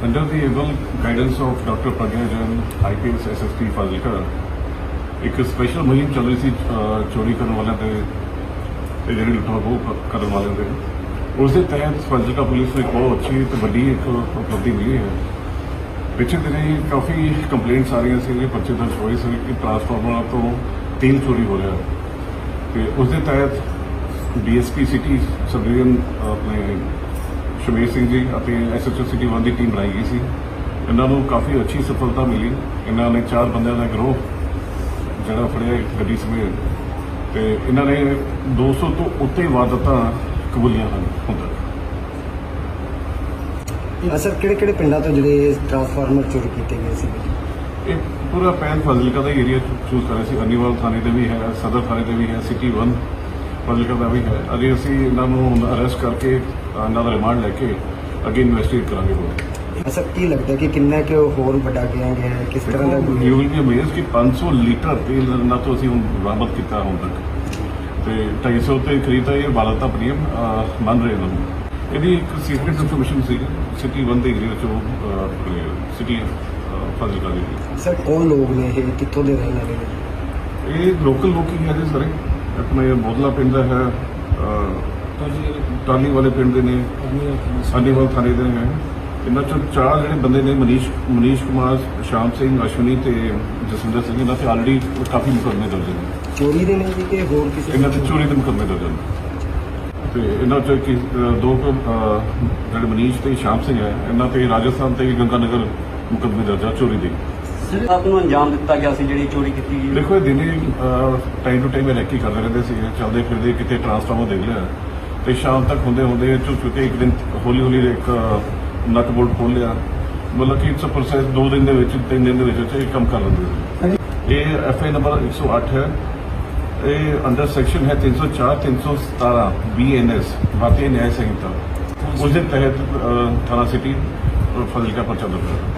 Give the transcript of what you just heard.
Under the able guidance of Dr. Pragya Jain, IPS SSP Fazilka, ਇੱਕ special ਮੁਹਿੰਮ ਚੱਲ ਰਹੀ ਸੀ ਅਹ, ਚੋਰੀ ਕਰਨ ਵਾਲਿਆਂ ਤੇ ਤੇ ਜਿਹੜੀ ਲੁੱਟਾਂ ਖੋਹ ਕਰਨ ਵਾਲਿਆਂ ਦੇ ਉਸ ਦੇ ਤਹਿਤ ਫਾਜ਼ਿਲਕਾ ਪੁਲਿਸ ਨੂੰ ਇੱਕ ਬਹੁਤ ਅੱਛੀ ਤੇ ਵੱਡੀ ਇੱਕ ਉਪਲਬਧੀ ਮਿਲੀ ਹੈ ਪਿੱਛੇ ਦਿਨੇ ਹੀ ਕਾਫੀ ਕੰਪਲੇਂਟਸ ਆ ਰਹੀਆਂ ਸੀ ਕਿ ਪਰਚੇ ਦਰਜ ਹੋਏ ਸੀ ਕਿ ਟਰਾਂਸਫਾਰਮਰਾਂ ਤੋਂ ਤੇਲ ਚੋਰੀ ਹੋ ਰਿਹਾ ਤੇ ਉਸ ਦੇ ਤਹਿਤ ਡੀਐਸਪੀ ਸਿਟੀ ਸਬ ਡਿਵੀਜ਼ਨ ਆਪਣੇ ਸ਼ਮੀਰ ਸਿੰਘ ਜੀ ਅਤੇ ਐਸਐਚਓ ਸਿਟੀ 1 ਦੀ ਟੀਮ ਬਣਾਈ ਗਈ ਸੀ। ਇਹਨਾਂ ਨੂੰ ਕਾਫੀ ਅੱਛੀ ਸਫਲਤਾ ਮਿਲੀ। ਇਹਨਾਂ ਨੇ ਚਾਰ ਬੰਦਿਆਂ ਦਾ ਗਰੋਹ ਜਿਹੜਾ ਫੜਿਆ ਇੱਕ ਗੱਡੀ ਸਮੇਤ। ਤੇ ਇਹਨਾਂ ਨੇ 200 ਤੋਂ ਉੱਤੇ ਵਾਰਦਾਤਾਂ ਕਬੂਲੀਆਂ ਹਨ ਤੱਕ। ਅਸਰ ਕਿਹੜੇ ਕਿਹੜੇ ਪਿੰਡਾਂ ਤੋਂ ਜਿਹੜੇ ਟਰਾਂਸਫਾਰਮਰ ਚੋਰੀ ਕੀਤੇ ਗਏ ਸੀ? ਇਹ ਪੂਰਾ ਪੈਨ ਫਾਜ਼ਿਲਕਾ ਦਾ ਏਰੀਆ ਚੂਜ਼ ਕਰਿਆ ਸੀ। ਅਨੀਵਾਲ ਥਾਣੇ ਦੇ ਵੀ ਹੈ ਸਦਰ ਥਾਣੇ ਦੇ ਵੀ ਹੈ ਸਿਟੀ 1 ਫਾਜ਼ਿਲਕਾ ਦਾ ਵੀ ਹੈ। ਅਜੇ ਅਸੀਂ ਇਹਨਾਂ ਨੂੰ ਅਰੈਸਟ ਕਰਕੇ ਇਹਨਾਂ ਦਾ ਰਿਮਾਂਡ ਲੈ ਕੇ ਅੱਗੇ ਇਨਵੈਸਟੀਗੇਟ ਕਰਾਂਗੇ ਹੋਰ। ਅਸਰ ਕੀ ਲੱਗਦਾ ਕਿ ਕਿੰਨਾ ਕਿ ਹੋਰ ਵੱਡਾ ਗਿਆ ਹੈ? ਕਿਸ ਤਰ੍ਹਾਂ ਦਾ ਯੂ ਵਿਲ ਬੀ ਅਮੇਜ਼ਡ ਕਿ 500 ਲੀਟਰ ਤੇਲ ਨਾ ਤੋਂ ਅਸੀਂ ਹੁਣ ਬਰਾਮਦ ਕੀਤਾ ਹੁਣ ਤੱਕ। ਤੇ 250 ਤੇ ਖਰੀਦਾ ਇਹ ਵਾਲਤਾ ਪ੍ਰੀਮ ਮੰਨ ਰਹੇ ਨੇ ਇਹਦੀ ਇੱਕ ਸੀਕ੍ਰੀਟ ਇਨਫੋਰਮੇਸ਼ਨ ਸੀ ਸਿਟੀ 1 ਦੇ ਏਰੀਆ ਚੋਂ ਸਿਟੀ ਫਾਜ਼ਿਲਕਾ ਦੇ ਸਰ ਕੌਣ ਲੋਕ ਨੇ ਇਹ? ਕਿੱਥੋਂ ਦੇ ਰਹਿਣ ਵਾਲੇ ਨੇ? ਇਹ ਲੋਕਲ ਲੋਕ ਹੀ ਸਾਰੇ। ਆਪਣੇ ਬੋਦਲਾ ਪਿੰਡ ਦਾ ਹੈ ਟਾਲੀ ਵਾਲੇ ਪਿੰਡ ਦੇ ਨੇ ਅਨੀਵਾਲ ਥਾਣੇ ਦੇ ਨੇ। ਇਹਨਾਂ ਚੋਂ ਚਾਰ ਜਿਹੜੇ ਬੰਦੇ ਨੇ ਮਨੀਸ਼ ਮਨੀਸ਼ ਕੁਮਾਰ ਸ਼ਾਮ ਸਿੰਘ ਅਸ਼ਵਨੀ ਤੇ ਜਸਵਿੰਦਰ ਸਿੰਘ ਇਹਨਾਂ ਤੇ ਆਲਰੇਡੀ ਕਾਫੀ ਮੁਕੱਦਮੇ ਦਰਜ ਨੇ। ਚੋਰੀ ਦੇ ਨੇ ਜੀ ਕਿ ਹੋਰ ਕਿਸੇ ਇਹਨਾਂ ਤੇ ਚੋਰੀ ਦੇ ਮੁਕੱਦਮੇ ਦਰਜ ਨੇ। ਤੇ ਇਹਨਾਂ ਚੋਂ ਕਿ ਦੋ ਜਿਹੜੇ ਮਨੀਸ਼ ਤੇ ਸ਼ਾਮ ਸਿੰਘ ਹੈ ਇਹਨਾਂ ਤੇ ਰਾਜਸਥਾਨ ਤੇ ਗੰਗਾਨਗਰ ਮੁਕੱਦਮੇ ਦਰਜ ਆ ਚੋਰੀ ਦੇ। ਰਾਤ ਨੂੰ ਅੰਜਾਮ ਦਿੱਤਾ ਗਿਆ ਸੀ ਜਿਹੜੀ ਚੋਰੀ ਕੀਤੀ ਗਈ ਦੇਖੋ, ਇਹ ਦਿਨੇ ਟਾਈਮ ਟੂ ਟਾਈਮ ਰੈਕੀ ਕਰਦੇ ਰਹਿੰਦੇ ਸੀ, ਚੱਲਦੇ ਫਿਰਦੇ ਕਿਤੇ ਟਰਾਂਸਫਾਰਮਰ ਦੇਖ ਲਿਆ। ਤੇ ਸ਼ਾਮ ਤੱਕ ਹੁੰਦੇ ਹੁੰਦੇ ਚੁੱਕੇ ਇੱਕ ਦਿਨ ਹੌਲੀ ਹੌਲੀ ਇੱਕ ਨਟ ਬੋਲਟ ਖੋਲ ਲਿਆ। ਮਤਲਬ ਕਿ ਇਟਸ ਪ੍ਰੋਸੈਸ ਦੋ ਦਿਨ ਦੇ ਵਿੱਚ, ਤਿੰਨ ਦਿਨ ਦੇ ਵਿੱਚ ਵਿੱਚ ਇਹ ਕੰਮ ਕਰ ਲੈਂਦੇ ਸੀ। ਇਹ ਐਫ ਨੰਬਰ 108 ਹੈ। ਇਹ ਅੰਡਰ ਸੈਕਸ਼ਨ ਹੈ 304 317 ਬੀਐਨਐਸ ਭਾਰਤੀ ਨਿਆਂ ਸੰਹਿਤਾ। ਉਸ ਦੇ ਤਹਿਤ ਥਾਣਾ ਸਿਟੀ ਫਜ਼ਿਲਕਾ ਪਰਚਾ ਦਰਜ